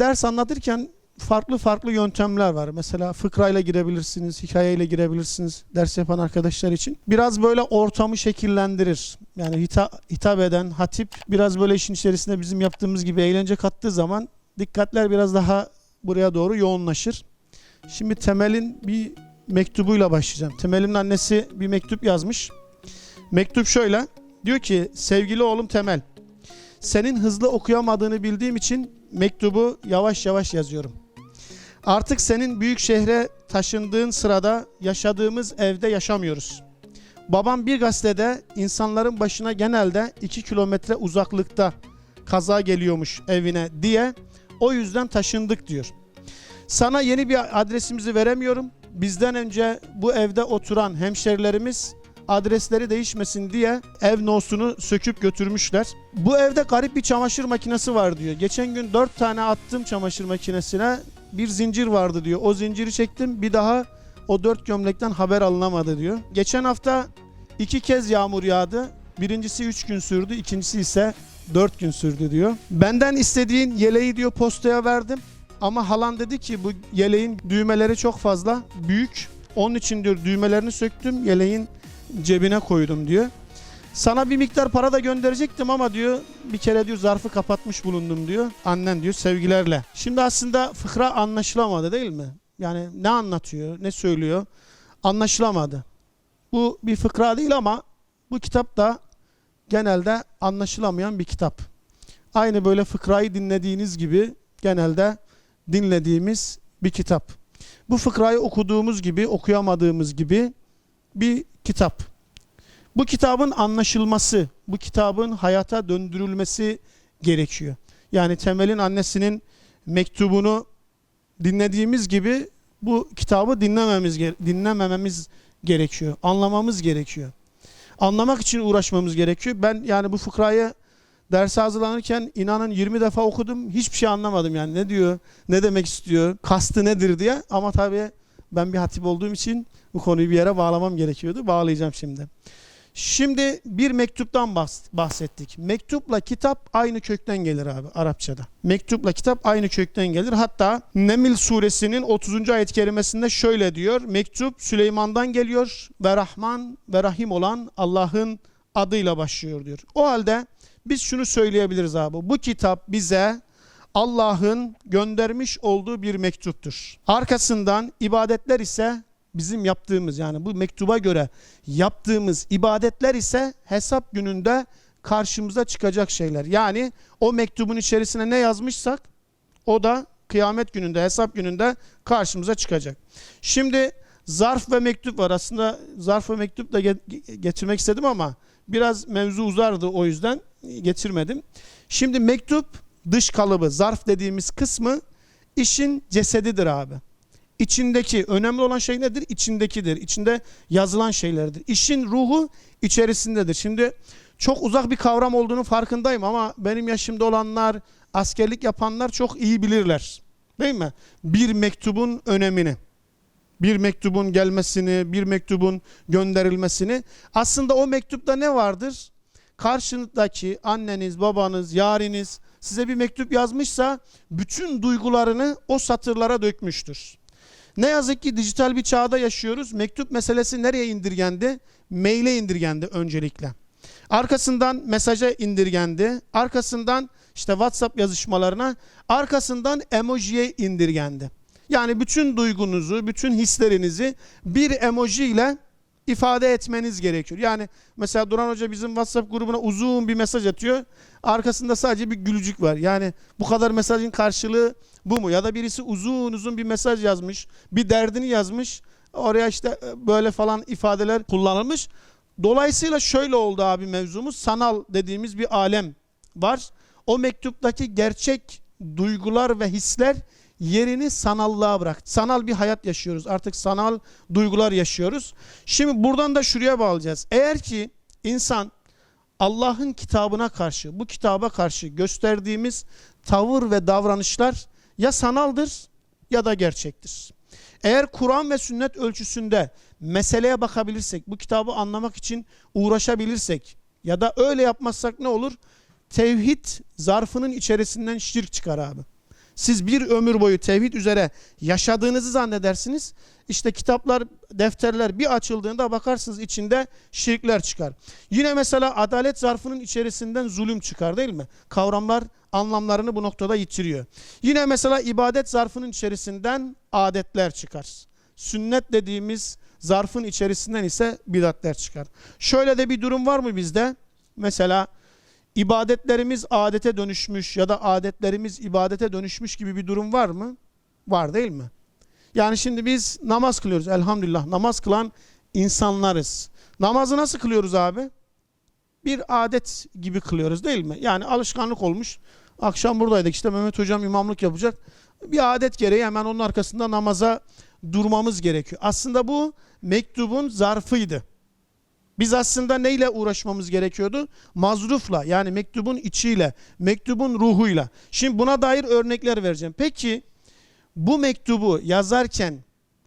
Ders anlatırken farklı farklı yöntemler var. Mesela fıkrayla girebilirsiniz, hikayeyle girebilirsiniz ders yapan arkadaşlar için. Biraz böyle ortamı şekillendirir. Yani hita- hitap eden hatip biraz böyle işin içerisinde bizim yaptığımız gibi eğlence kattığı zaman dikkatler biraz daha buraya doğru yoğunlaşır. Şimdi Temel'in bir mektubuyla başlayacağım. Temel'in annesi bir mektup yazmış. Mektup şöyle. Diyor ki sevgili oğlum Temel. Senin hızlı okuyamadığını bildiğim için mektubu yavaş yavaş yazıyorum. Artık senin büyük şehre taşındığın sırada yaşadığımız evde yaşamıyoruz. Babam bir gazetede insanların başına genelde 2 kilometre uzaklıkta kaza geliyormuş evine diye o yüzden taşındık diyor. Sana yeni bir adresimizi veremiyorum. Bizden önce bu evde oturan hemşerilerimiz adresleri değişmesin diye ev nosunu söküp götürmüşler. Bu evde garip bir çamaşır makinesi var diyor. Geçen gün 4 tane attım çamaşır makinesine. Bir zincir vardı diyor. O zinciri çektim. Bir daha o dört gömlekten haber alınamadı diyor. Geçen hafta iki kez yağmur yağdı. Birincisi 3 gün sürdü. ikincisi ise 4 gün sürdü diyor. Benden istediğin yeleği diyor postaya verdim. Ama halan dedi ki bu yeleğin düğmeleri çok fazla büyük. Onun için diyor düğmelerini söktüm. Yeleğin cebine koydum diyor. Sana bir miktar para da gönderecektim ama diyor bir kere diyor zarfı kapatmış bulundum diyor. Annen diyor sevgilerle. Şimdi aslında fıkra anlaşılamadı değil mi? Yani ne anlatıyor, ne söylüyor anlaşılamadı. Bu bir fıkra değil ama bu kitap da genelde anlaşılamayan bir kitap. Aynı böyle fıkrayı dinlediğiniz gibi genelde dinlediğimiz bir kitap. Bu fıkrayı okuduğumuz gibi, okuyamadığımız gibi bir kitap. Bu kitabın anlaşılması, bu kitabın hayata döndürülmesi gerekiyor. Yani Temel'in annesinin mektubunu dinlediğimiz gibi bu kitabı dinlememiz dinlemememiz gerekiyor. Anlamamız gerekiyor. Anlamak için uğraşmamız gerekiyor. Ben yani bu fıkrayı derse hazırlanırken inanın 20 defa okudum. Hiçbir şey anlamadım yani. Ne diyor, ne demek istiyor, kastı nedir diye. Ama tabii ben bir hatip olduğum için bu konuyu bir yere bağlamam gerekiyordu. Bağlayacağım şimdi. Şimdi bir mektuptan bahs- bahsettik. Mektupla kitap aynı kökten gelir abi Arapçada. Mektupla kitap aynı kökten gelir. Hatta Neml suresinin 30. ayet kerimesinde şöyle diyor. Mektup Süleyman'dan geliyor ve Rahman ve Rahim olan Allah'ın adıyla başlıyor diyor. O halde biz şunu söyleyebiliriz abi. Bu kitap bize Allah'ın göndermiş olduğu bir mektuptur. Arkasından ibadetler ise bizim yaptığımız yani bu mektuba göre yaptığımız ibadetler ise hesap gününde karşımıza çıkacak şeyler. Yani o mektubun içerisine ne yazmışsak o da kıyamet gününde, hesap gününde karşımıza çıkacak. Şimdi zarf ve mektup var. Aslında zarf ve mektup da ge- getirmek istedim ama biraz mevzu uzardı o yüzden getirmedim. Şimdi mektup dış kalıbı, zarf dediğimiz kısmı işin cesedidir abi. İçindeki önemli olan şey nedir? İçindekidir. İçinde yazılan şeylerdir. İşin ruhu içerisindedir. Şimdi çok uzak bir kavram olduğunu farkındayım ama benim yaşımda olanlar, askerlik yapanlar çok iyi bilirler. Değil mi? Bir mektubun önemini. Bir mektubun gelmesini, bir mektubun gönderilmesini. Aslında o mektupta ne vardır? Karşınızdaki anneniz, babanız, yariniz size bir mektup yazmışsa bütün duygularını o satırlara dökmüştür. Ne yazık ki dijital bir çağda yaşıyoruz. Mektup meselesi nereye indirgendi? Maile indirgendi öncelikle. Arkasından mesaja indirgendi. Arkasından işte WhatsApp yazışmalarına, arkasından emojiye indirgendi. Yani bütün duygunuzu, bütün hislerinizi bir emoji ile ifade etmeniz gerekiyor. Yani mesela Duran Hoca bizim WhatsApp grubuna uzun bir mesaj atıyor. Arkasında sadece bir gülücük var. Yani bu kadar mesajın karşılığı bu mu? Ya da birisi uzun uzun bir mesaj yazmış, bir derdini yazmış. Oraya işte e, böyle falan ifadeler kullanılmış. Dolayısıyla şöyle oldu abi mevzumuz. Sanal dediğimiz bir alem var. O mektuptaki gerçek duygular ve hisler yerini sanallığa bırak. Sanal bir hayat yaşıyoruz. Artık sanal duygular yaşıyoruz. Şimdi buradan da şuraya bağlayacağız. Eğer ki insan Allah'ın kitabına karşı, bu kitaba karşı gösterdiğimiz tavır ve davranışlar ya sanaldır ya da gerçektir. Eğer Kur'an ve sünnet ölçüsünde meseleye bakabilirsek, bu kitabı anlamak için uğraşabilirsek ya da öyle yapmazsak ne olur? Tevhid zarfının içerisinden şirk çıkar abi. Siz bir ömür boyu tevhid üzere yaşadığınızı zannedersiniz. İşte kitaplar, defterler bir açıldığında bakarsınız içinde şirkler çıkar. Yine mesela adalet zarfının içerisinden zulüm çıkar değil mi? Kavramlar anlamlarını bu noktada yitiriyor. Yine mesela ibadet zarfının içerisinden adetler çıkar. Sünnet dediğimiz zarfın içerisinden ise bidatler çıkar. Şöyle de bir durum var mı bizde? Mesela ibadetlerimiz adete dönüşmüş ya da adetlerimiz ibadete dönüşmüş gibi bir durum var mı? Var değil mi? Yani şimdi biz namaz kılıyoruz elhamdülillah. Namaz kılan insanlarız. Namazı nasıl kılıyoruz abi? Bir adet gibi kılıyoruz değil mi? Yani alışkanlık olmuş. Akşam buradaydık işte Mehmet hocam imamlık yapacak. Bir adet gereği hemen onun arkasında namaza durmamız gerekiyor. Aslında bu mektubun zarfıydı. Biz aslında neyle uğraşmamız gerekiyordu? Mazrufla yani mektubun içiyle, mektubun ruhuyla. Şimdi buna dair örnekler vereceğim. Peki bu mektubu yazarken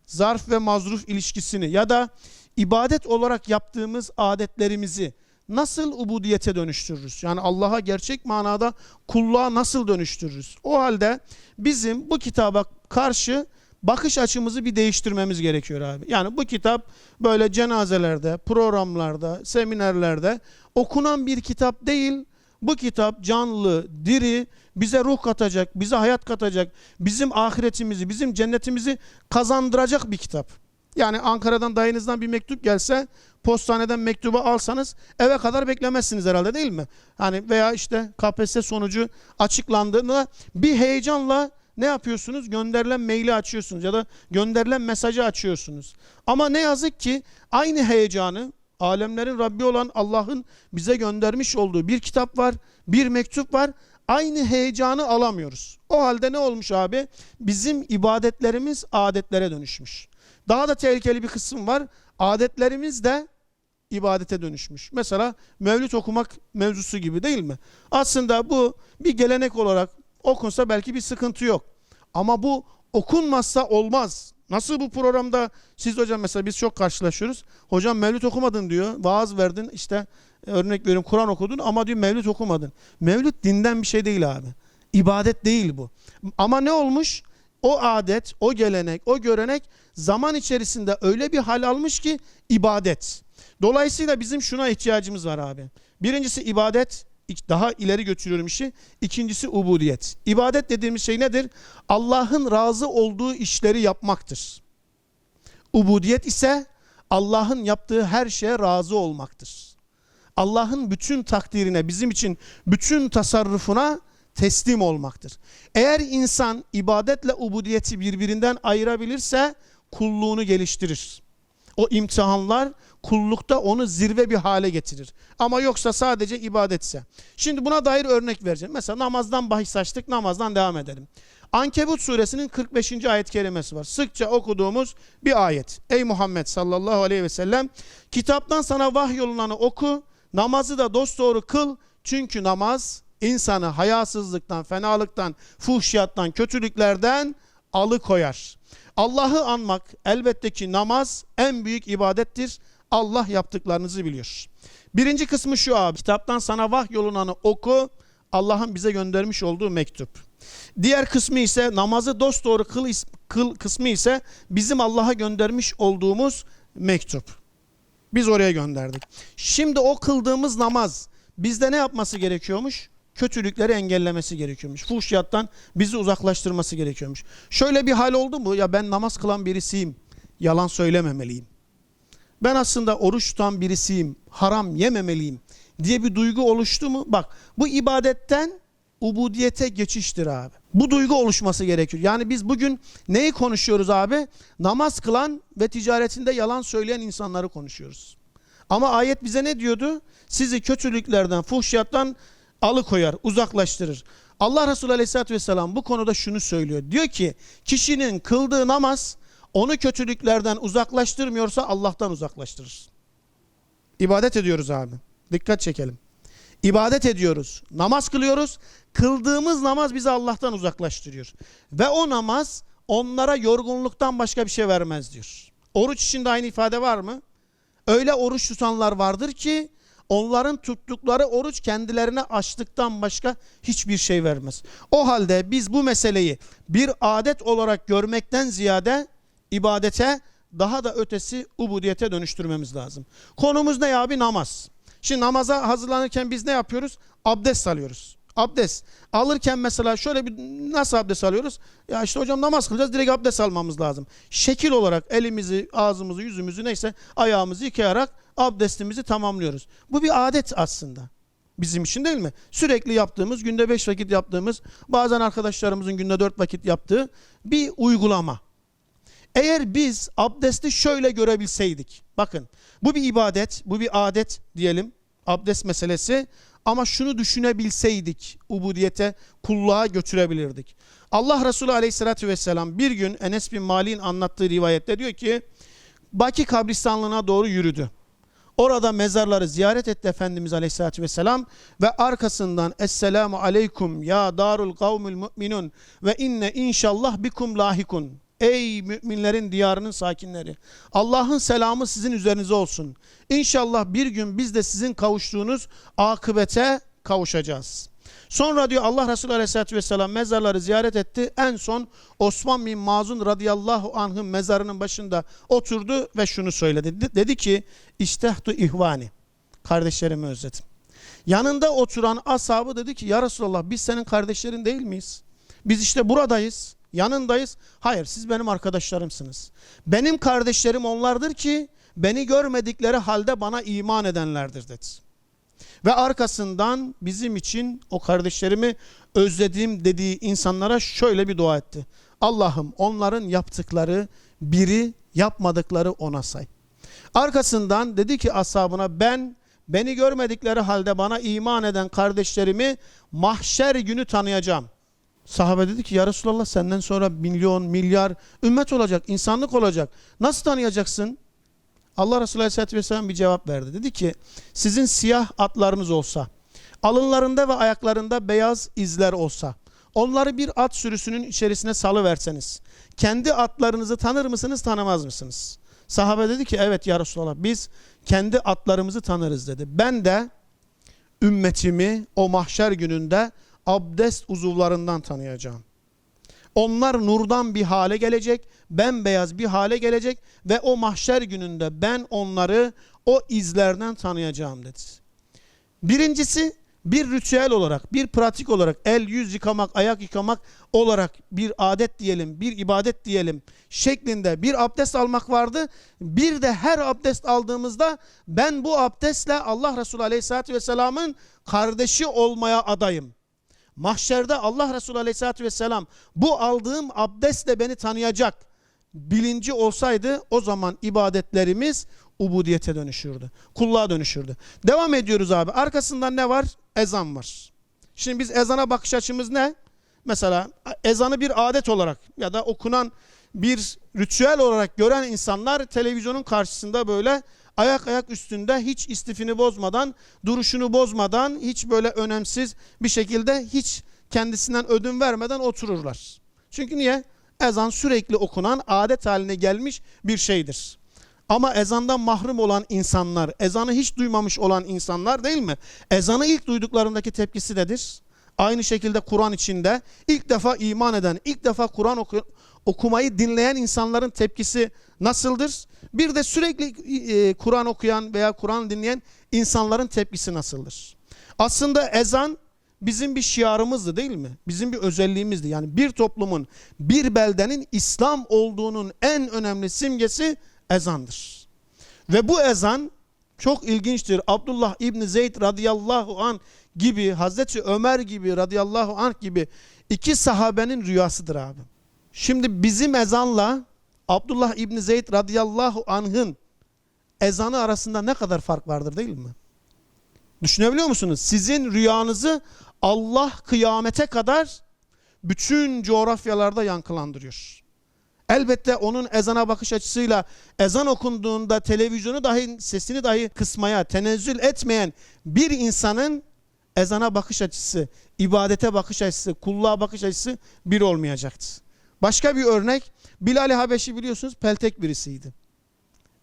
zarf ve mazruf ilişkisini ya da ibadet olarak yaptığımız adetlerimizi nasıl ubudiyete dönüştürürüz? Yani Allah'a gerçek manada kulluğa nasıl dönüştürürüz? O halde bizim bu kitaba karşı bakış açımızı bir değiştirmemiz gerekiyor abi. Yani bu kitap böyle cenazelerde, programlarda, seminerlerde okunan bir kitap değil. Bu kitap canlı, diri, bize ruh katacak, bize hayat katacak, bizim ahiretimizi, bizim cennetimizi kazandıracak bir kitap. Yani Ankara'dan dayınızdan bir mektup gelse, postaneden mektubu alsanız eve kadar beklemezsiniz herhalde değil mi? Hani veya işte KPSS sonucu açıklandığında bir heyecanla ne yapıyorsunuz? Gönderilen maili açıyorsunuz ya da gönderilen mesajı açıyorsunuz. Ama ne yazık ki aynı heyecanı alemlerin Rabbi olan Allah'ın bize göndermiş olduğu bir kitap var, bir mektup var. Aynı heyecanı alamıyoruz. O halde ne olmuş abi? Bizim ibadetlerimiz adetlere dönüşmüş. Daha da tehlikeli bir kısım var. Adetlerimiz de ibadete dönüşmüş. Mesela mevlüt okumak mevzusu gibi değil mi? Aslında bu bir gelenek olarak okunsa belki bir sıkıntı yok. Ama bu okunmazsa olmaz. Nasıl bu programda siz hocam mesela biz çok karşılaşıyoruz. Hocam mevlüt okumadın diyor. Vaaz verdin işte örnek veriyorum Kur'an okudun ama diyor mevlüt okumadın. Mevlüt dinden bir şey değil abi. İbadet değil bu. Ama ne olmuş? O adet, o gelenek, o görenek zaman içerisinde öyle bir hal almış ki ibadet. Dolayısıyla bizim şuna ihtiyacımız var abi. Birincisi ibadet, daha ileri götürüyorum işi. İkincisi ubudiyet. İbadet dediğimiz şey nedir? Allah'ın razı olduğu işleri yapmaktır. Ubudiyet ise Allah'ın yaptığı her şeye razı olmaktır. Allah'ın bütün takdirine, bizim için bütün tasarrufuna teslim olmaktır. Eğer insan ibadetle ubudiyeti birbirinden ayırabilirse kulluğunu geliştirir. O imtihanlar kullukta onu zirve bir hale getirir. Ama yoksa sadece ibadetse. Şimdi buna dair örnek vereceğim. Mesela namazdan bahis açtık, namazdan devam edelim. Ankebut suresinin 45. ayet kerimesi var. Sıkça okuduğumuz bir ayet. Ey Muhammed sallallahu aleyhi ve sellem kitaptan sana vahyolunanı oku, namazı da dosdoğru kıl. Çünkü namaz insanı hayasızlıktan, fenalıktan, fuhşiyattan, kötülüklerden alıkoyar. Allah'ı anmak elbette ki namaz en büyük ibadettir. Allah yaptıklarınızı biliyor. Birinci kısmı şu abi. Kitaptan sana vah yolunanı oku. Allah'ın bize göndermiş olduğu mektup. Diğer kısmı ise namazı dosdoğru kıl, kıl kısmı ise bizim Allah'a göndermiş olduğumuz mektup. Biz oraya gönderdik. Şimdi o kıldığımız namaz bizde ne yapması gerekiyormuş? kötülükleri engellemesi gerekiyormuş. Fuhşiyattan bizi uzaklaştırması gerekiyormuş. Şöyle bir hal oldu mu? Ya ben namaz kılan birisiyim. Yalan söylememeliyim. Ben aslında oruç tutan birisiyim. Haram yememeliyim diye bir duygu oluştu mu? Bak bu ibadetten ubudiyete geçiştir abi. Bu duygu oluşması gerekiyor. Yani biz bugün neyi konuşuyoruz abi? Namaz kılan ve ticaretinde yalan söyleyen insanları konuşuyoruz. Ama ayet bize ne diyordu? Sizi kötülüklerden, fuhşiyattan alıkoyar, uzaklaştırır. Allah Resulü Aleyhisselatü Vesselam bu konuda şunu söylüyor. Diyor ki kişinin kıldığı namaz onu kötülüklerden uzaklaştırmıyorsa Allah'tan uzaklaştırır. İbadet ediyoruz abi. Dikkat çekelim. İbadet ediyoruz. Namaz kılıyoruz. Kıldığımız namaz bizi Allah'tan uzaklaştırıyor. Ve o namaz onlara yorgunluktan başka bir şey vermez diyor. Oruç içinde aynı ifade var mı? Öyle oruç tutanlar vardır ki onların tuttukları oruç kendilerine açlıktan başka hiçbir şey vermez. O halde biz bu meseleyi bir adet olarak görmekten ziyade ibadete daha da ötesi ubudiyete dönüştürmemiz lazım. Konumuz ne abi? Namaz. Şimdi namaza hazırlanırken biz ne yapıyoruz? Abdest alıyoruz. Abdest. Alırken mesela şöyle bir nasıl abdest alıyoruz? Ya işte hocam namaz kılacağız direkt abdest almamız lazım. Şekil olarak elimizi, ağzımızı, yüzümüzü neyse ayağımızı yıkayarak abdestimizi tamamlıyoruz. Bu bir adet aslında. Bizim için değil mi? Sürekli yaptığımız, günde beş vakit yaptığımız, bazen arkadaşlarımızın günde dört vakit yaptığı bir uygulama. Eğer biz abdesti şöyle görebilseydik. Bakın bu bir ibadet, bu bir adet diyelim. Abdest meselesi. Ama şunu düşünebilseydik ubudiyete, kulluğa götürebilirdik. Allah Resulü aleyhissalatü vesselam bir gün Enes bin Malik'in anlattığı rivayette diyor ki Baki kabristanlığına doğru yürüdü. Orada mezarları ziyaret etti Efendimiz Aleyhisselatü Vesselam ve arkasından Esselamu Aleyküm ya darul kavmül müminun ve inne inşallah bikum lahikun. Ey müminlerin diyarının sakinleri. Allah'ın selamı sizin üzerinize olsun. İnşallah bir gün biz de sizin kavuştuğunuz akıbete kavuşacağız. Sonra diyor Allah Resulü Aleyhisselatü Vesselam mezarları ziyaret etti. En son Osman bin Mazun radıyallahu anh'ın mezarının başında oturdu ve şunu söyledi. De- Dedi ki İstehtu ihvani. Kardeşlerimi özledim. Yanında oturan ashabı dedi ki ya Resulallah biz senin kardeşlerin değil miyiz? Biz işte buradayız. Yanındayız. Hayır siz benim arkadaşlarımsınız. Benim kardeşlerim onlardır ki beni görmedikleri halde bana iman edenlerdir dedi. Ve arkasından bizim için o kardeşlerimi özlediğim dediği insanlara şöyle bir dua etti. Allah'ım onların yaptıkları biri yapmadıkları ona say. Arkasından dedi ki ashabına ben beni görmedikleri halde bana iman eden kardeşlerimi mahşer günü tanıyacağım. Sahabe dedi ki ya Resulallah senden sonra milyon, milyar ümmet olacak, insanlık olacak. Nasıl tanıyacaksın? Allah Resulü Aleyhisselatü Vesselam bir cevap verdi. Dedi ki sizin siyah atlarınız olsa, alınlarında ve ayaklarında beyaz izler olsa, onları bir at sürüsünün içerisine salıverseniz, kendi atlarınızı tanır mısınız, tanımaz mısınız? Sahabe dedi ki evet ya Resulallah biz kendi atlarımızı tanırız dedi. Ben de ümmetimi o mahşer gününde abdest uzuvlarından tanıyacağım. Onlar nurdan bir hale gelecek, bembeyaz bir hale gelecek ve o mahşer gününde ben onları o izlerden tanıyacağım dedi. Birincisi bir ritüel olarak, bir pratik olarak el yüz yıkamak, ayak yıkamak olarak bir adet diyelim, bir ibadet diyelim şeklinde bir abdest almak vardı. Bir de her abdest aldığımızda ben bu abdestle Allah Resulü Aleyhisselatü Vesselam'ın kardeşi olmaya adayım. Mahşerde Allah Resulü Aleyhisselatü Vesselam bu aldığım abdestle beni tanıyacak bilinci olsaydı o zaman ibadetlerimiz ubudiyete dönüşürdü. Kulluğa dönüşürdü. Devam ediyoruz abi. Arkasından ne var? Ezan var. Şimdi biz ezana bakış açımız ne? Mesela ezanı bir adet olarak ya da okunan bir ritüel olarak gören insanlar televizyonun karşısında böyle ayak ayak üstünde hiç istifini bozmadan, duruşunu bozmadan, hiç böyle önemsiz bir şekilde hiç kendisinden ödün vermeden otururlar. Çünkü niye? Ezan sürekli okunan adet haline gelmiş bir şeydir. Ama ezandan mahrum olan insanlar, ezanı hiç duymamış olan insanlar değil mi? Ezanı ilk duyduklarındaki tepkisi nedir? Aynı şekilde Kur'an içinde ilk defa iman eden, ilk defa Kur'an oku- okumayı dinleyen insanların tepkisi nasıldır? Bir de sürekli e, Kur'an okuyan veya Kur'an dinleyen insanların tepkisi nasıldır? Aslında ezan bizim bir şiarımızdı değil mi? Bizim bir özelliğimizdi. Yani bir toplumun, bir beldenin İslam olduğunun en önemli simgesi ezandır. Ve bu ezan çok ilginçtir. Abdullah İbni Zeyd radıyallahu an gibi, Hazreti Ömer gibi radıyallahu anh gibi iki sahabenin rüyasıdır abi. Şimdi bizim ezanla Abdullah İbni Zeyd radıyallahu anh'ın ezanı arasında ne kadar fark vardır değil mi? Düşünebiliyor musunuz? Sizin rüyanızı Allah kıyamete kadar bütün coğrafyalarda yankılandırıyor. Elbette onun ezana bakış açısıyla ezan okunduğunda televizyonu dahi sesini dahi kısmaya tenezzül etmeyen bir insanın ezana bakış açısı, ibadete bakış açısı, kulluğa bakış açısı bir olmayacaktı. Başka bir örnek Bilal-i Habeşi biliyorsunuz peltek birisiydi.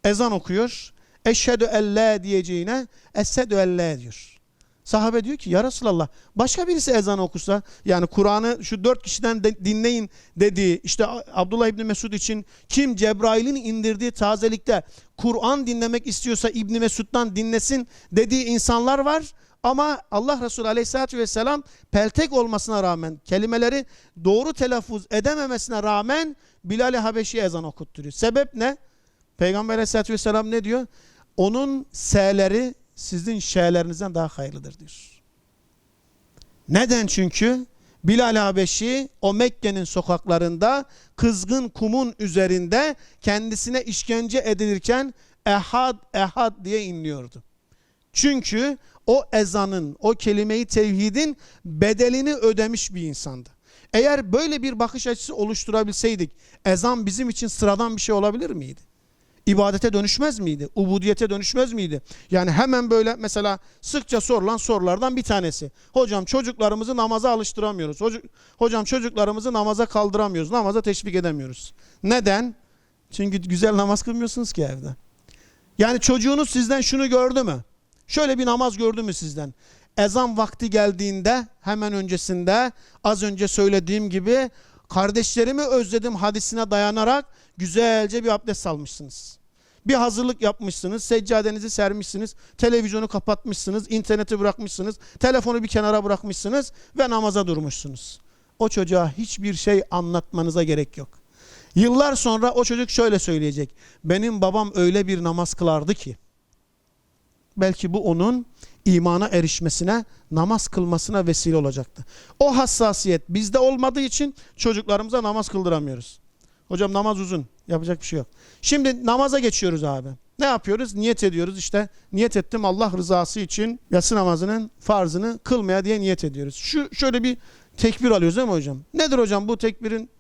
Ezan okuyor. eşhedü en la diyeceğine esedü en la diyor. Sahabe diyor ki ya Resulallah başka birisi ezan okusa yani Kur'an'ı şu dört kişiden de- dinleyin dediği işte Abdullah İbni Mesud için kim Cebrail'in indirdiği tazelikte Kur'an dinlemek istiyorsa İbni Mesud'dan dinlesin dediği insanlar var. Ama Allah Resulü Aleyhisselatü Vesselam peltek olmasına rağmen kelimeleri doğru telaffuz edememesine rağmen Bilal-i Habeşi ezan okutturuyor. Sebep ne? Peygamber Aleyhisselatü Vesselam ne diyor? Onun S'leri sizin Ş'lerinizden daha hayırlıdır diyor. Neden? Çünkü Bilal Habeşi o Mekke'nin sokaklarında kızgın kumun üzerinde kendisine işkence edilirken ehad ehad diye inliyordu. Çünkü o ezanın, o kelimeyi tevhidin bedelini ödemiş bir insandı. Eğer böyle bir bakış açısı oluşturabilseydik ezan bizim için sıradan bir şey olabilir miydi? ibadete dönüşmez miydi? Ubudiyete dönüşmez miydi? Yani hemen böyle mesela sıkça sorulan sorulardan bir tanesi. Hocam çocuklarımızı namaza alıştıramıyoruz. Hoca- Hocam çocuklarımızı namaza kaldıramıyoruz. Namaza teşvik edemiyoruz. Neden? Çünkü güzel namaz kılmıyorsunuz ki evde. Yani çocuğunuz sizden şunu gördü mü? Şöyle bir namaz gördü mü sizden? Ezan vakti geldiğinde hemen öncesinde az önce söylediğim gibi kardeşlerimi özledim hadisine dayanarak güzelce bir abdest almışsınız. Bir hazırlık yapmışsınız, seccadenizi sermişsiniz, televizyonu kapatmışsınız, interneti bırakmışsınız, telefonu bir kenara bırakmışsınız ve namaza durmuşsunuz. O çocuğa hiçbir şey anlatmanıza gerek yok. Yıllar sonra o çocuk şöyle söyleyecek. Benim babam öyle bir namaz kılardı ki. Belki bu onun imana erişmesine, namaz kılmasına vesile olacaktı. O hassasiyet bizde olmadığı için çocuklarımıza namaz kıldıramıyoruz. Hocam namaz uzun. Yapacak bir şey yok. Şimdi namaza geçiyoruz abi. Ne yapıyoruz? Niyet ediyoruz işte. Niyet ettim Allah rızası için yatsı namazının farzını kılmaya diye niyet ediyoruz. Şu şöyle bir tekbir alıyoruz değil mi hocam? Nedir hocam bu tekbirin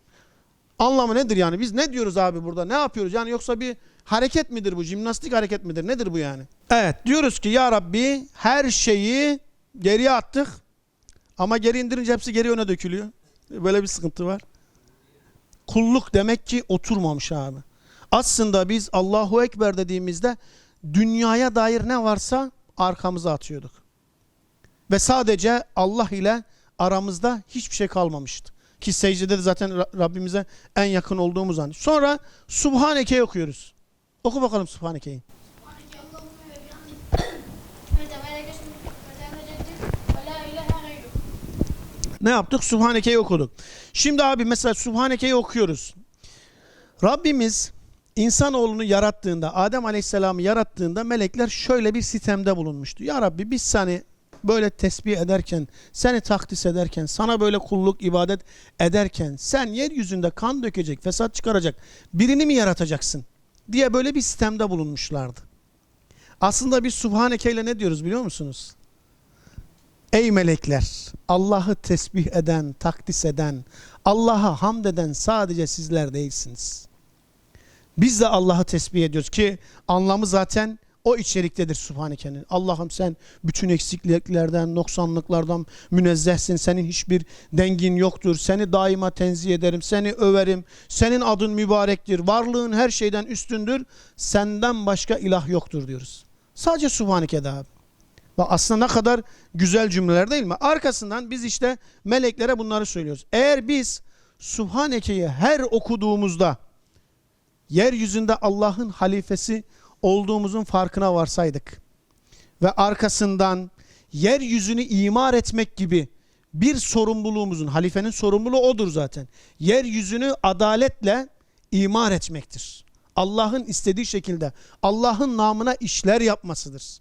anlamı nedir yani? Biz ne diyoruz abi burada? Ne yapıyoruz? Yani yoksa bir hareket midir bu? Jimnastik hareket midir? Nedir bu yani? Evet diyoruz ki ya Rabbi her şeyi geriye attık ama geri indirince hepsi geri öne dökülüyor. Böyle bir sıkıntı var. Kulluk demek ki oturmamış abi. Aslında biz Allahu Ekber dediğimizde dünyaya dair ne varsa arkamıza atıyorduk. Ve sadece Allah ile aramızda hiçbir şey kalmamıştı. Ki secdede de zaten Ra- Rabbimize en yakın olduğumuz an. Sonra Subhaneke'yi okuyoruz. Oku bakalım Subhaneke'yi. Ne yaptık? Subhaneke'yi okuduk. Şimdi abi mesela Subhaneke'yi okuyoruz. Rabbimiz insanoğlunu yarattığında, Adem Aleyhisselam'ı yarattığında melekler şöyle bir sistemde bulunmuştu. Ya Rabbi biz seni böyle tesbih ederken, seni takdis ederken, sana böyle kulluk, ibadet ederken sen yeryüzünde kan dökecek, fesat çıkaracak birini mi yaratacaksın? diye böyle bir sistemde bulunmuşlardı. Aslında biz Subhaneke ile ne diyoruz biliyor musunuz? Ey melekler, Allah'ı tesbih eden, takdis eden, Allah'a hamd eden sadece sizler değilsiniz. Biz de Allah'ı tesbih ediyoruz ki anlamı zaten o içeriktedir Subhaneke'nin. Allah'ım sen bütün eksikliklerden, noksanlıklardan münezzehsin. Senin hiçbir dengin yoktur. Seni daima tenzih ederim, seni överim. Senin adın mübarektir. Varlığın her şeyden üstündür. Senden başka ilah yoktur diyoruz. Sadece Subhaneke'de abi. Bak aslında ne kadar güzel cümleler değil mi? Arkasından biz işte meleklere bunları söylüyoruz. Eğer biz Subhaneke'yi her okuduğumuzda yeryüzünde Allah'ın halifesi olduğumuzun farkına varsaydık ve arkasından yeryüzünü imar etmek gibi bir sorumluluğumuzun, halifenin sorumluluğu odur zaten. Yeryüzünü adaletle imar etmektir. Allah'ın istediği şekilde, Allah'ın namına işler yapmasıdır.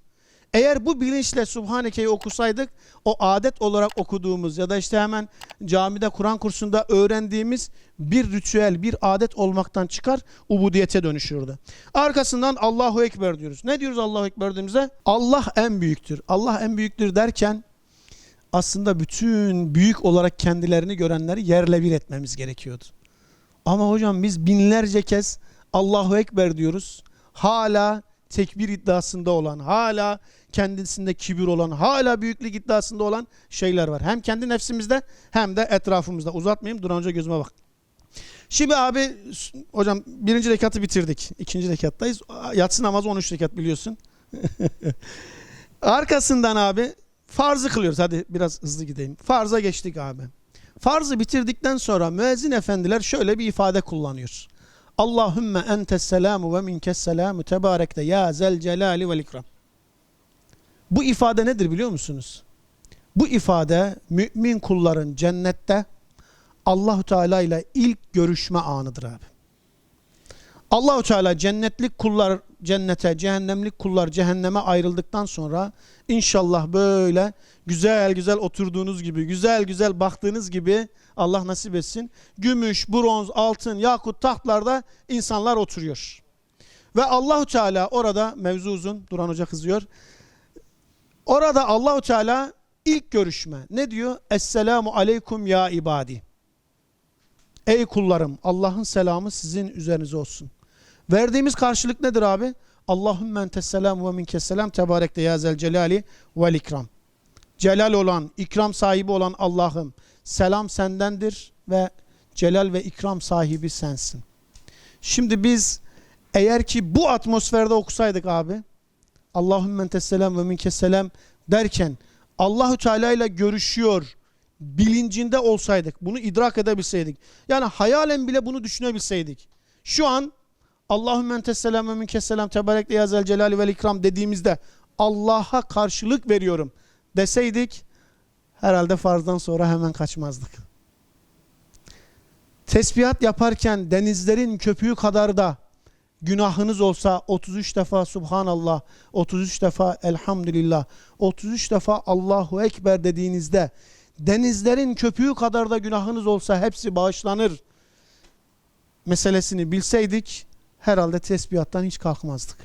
Eğer bu bilinçle Subhaneke'yi okusaydık o adet olarak okuduğumuz ya da işte hemen camide Kur'an kursunda öğrendiğimiz bir ritüel, bir adet olmaktan çıkar ubudiyete dönüşürdü. Arkasından Allahu Ekber diyoruz. Ne diyoruz Allahu Ekber dediğimizde? Allah en büyüktür. Allah en büyüktür derken aslında bütün büyük olarak kendilerini görenleri yerle bir etmemiz gerekiyordu. Ama hocam biz binlerce kez Allahu Ekber diyoruz. Hala tekbir iddiasında olan, hala kendisinde kibir olan, hala büyüklük iddiasında olan şeyler var. Hem kendi nefsimizde hem de etrafımızda. Uzatmayayım dur önce gözüme bak. Şimdi abi hocam birinci rekatı bitirdik. İkinci rekattayız. Yatsı namazı 13 rekat biliyorsun. Arkasından abi farzı kılıyoruz. Hadi biraz hızlı gideyim. Farza geçtik abi. Farzı bitirdikten sonra müezzin efendiler şöyle bir ifade kullanıyor. Allahümme entes selamu ve minkes selamu tebarekte ya zel celali vel ikram. Bu ifade nedir biliyor musunuz? Bu ifade mümin kulların cennette Allahu Teala ile ilk görüşme anıdır abi. Allahu Teala cennetlik kullar cennete, cehennemlik kullar cehenneme ayrıldıktan sonra inşallah böyle güzel güzel oturduğunuz gibi, güzel güzel baktığınız gibi Allah nasip etsin. Gümüş, bronz, altın, yakut tahtlarda insanlar oturuyor. Ve Allahu Teala orada mevzu uzun. Duran Hoca kızıyor. Orada Allahu Teala ilk görüşme ne diyor? Esselamu aleykum ya ibadi. Ey kullarım Allah'ın selamı sizin üzerinize olsun. Verdiğimiz karşılık nedir abi? Allahümme entes selam ve minkes selam tebarekte ya zel celali vel ikram. Celal olan, ikram sahibi olan Allah'ım selam sendendir ve celal ve ikram sahibi sensin. Şimdi biz eğer ki bu atmosferde okusaydık abi Allahümme entes selam ve minkes selam derken Allahü Teala ile görüşüyor bilincinde olsaydık, bunu idrak edebilseydik. Yani hayalen bile bunu düşünebilseydik. Şu an Allahümme entes selam ve minkes selam tebarek ya zel celali vel ikram dediğimizde Allah'a karşılık veriyorum deseydik herhalde farzdan sonra hemen kaçmazdık. Tesbihat yaparken denizlerin köpüğü kadar da günahınız olsa 33 defa Subhanallah, 33 defa Elhamdülillah, 33 defa Allahu Ekber dediğinizde denizlerin köpüğü kadar da günahınız olsa hepsi bağışlanır meselesini bilseydik herhalde tesbihattan hiç kalkmazdık.